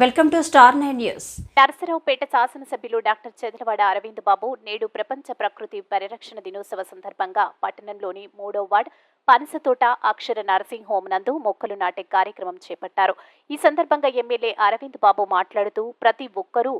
Welcome to star nine news. Narasaraopet శాసనసభ్యులు doctor Chedalavada Arvind బాబు నేడు ప్రపంచ ప్రకృతి పరిరక్షణ దినోత్సవ సందర్భంగా పట్టణంలోని మూడో ward Panasathota Akshara nursing home నందు మొక్కలు నాటే కార్యక్రమం చేపట్టారు. ఈ సందర్భంగా ఎమ్మెల్యే అరవింద్ బాబు మాట్లాడుతూ ప్రతి ఒక్కరూ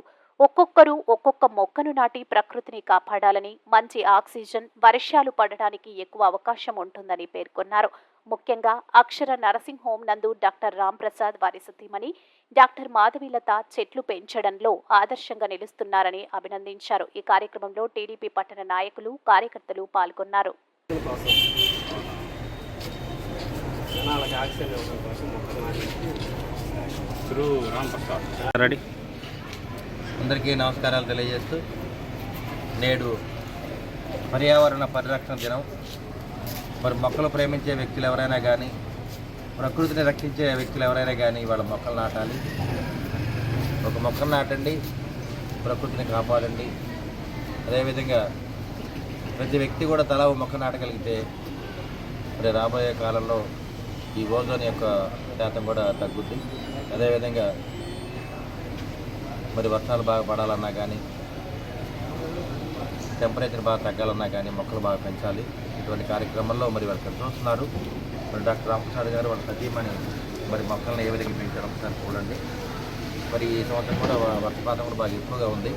ఒక్కొక్కరు ఒక్కొక్క మొక్కను నాటి ప్రకృతిని కాపాడాలని మంచి ఆక్సిజన్ వర్షాలు పడడానికి ఎక్కువ అవకాశం ఉంటుందని పేర్కొన్నారు. ముఖ్యంగా అక్షర నరసింగ్ హోమ్ నందు డాక్టర్ రామ్ ప్రసాద్ వారి సతీమణి డాక్టర్ మాధవీలత చెట్లు పెంచడంలో ఆదర్శంగా నిలుస్తున్నారని అభినందించారు. ఈ కార్యక్రమంలో టీడీపీ పట్టణ నాయకులు కార్యకర్తలు పాల్గొన్నారు. రెడీ. అందరికీ నమస్కారాలు తెలియజేస్తూ నేడు పర్యావరణ పరిరక్షణ దినం. మరి మొక్కలు ప్రేమించే వ్యక్తులు ఎవరైనా కానీ ప్రకృతిని రక్షించే వ్యక్తులు ఎవరైనా కానీ వాళ్ళ మొక్కలు నాటాలి. ఒక మొక్కను నాటండి ప్రకృతిని కాపాడండి. అదేవిధంగా ప్రతి వ్యక్తి కూడా తలా మొక్క నాటగలిగితే మరి రాబోయే కాలంలో ఈ ఓజోన్ యొక్క శాతం కూడా తగ్గుద్ది. అదేవిధంగా మరి వర్షాలు బాగా పడాలన్నా కానీ టెంపరేచర్ బాగా తగ్గాలన్నా కానీ మొక్కలు బాగా పెంచాలి. ఇటువంటి కార్యక్రమంలో మరి వాళ్ళు ఇక్కడ మరి డాక్టర్ రామప్రసాద్ గారు వాళ్ళ సతీమణి మరి మొక్కలను ఏ విధంగా పెంచడం ఒకసారి చూడండి. మరి ఈ సంవత్సరం కూడా వర్షపాతం కూడా బాగా ఎక్కువగా ఉంది.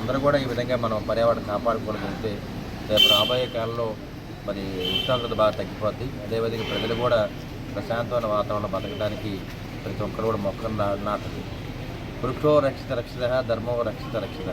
అందరూ కూడా ఈ విధంగా మనం పర్యావరణం కాపాడుకోగలిగితే రేపు రాబోయే కాలంలో మరి ఉష్ణోగ్రత బాగా తగ్గిపోద్ది. అదేవిధంగా ప్రజలు కూడా ప్రశాంతమైన వాతావరణం బతకడానికి ప్రతి ఒక్కరు కూడా మొక్కలు నా- నాటాలి. వృక్షో రక్షిత రక్షిత ధర్మో రక్షిత రక్షిత.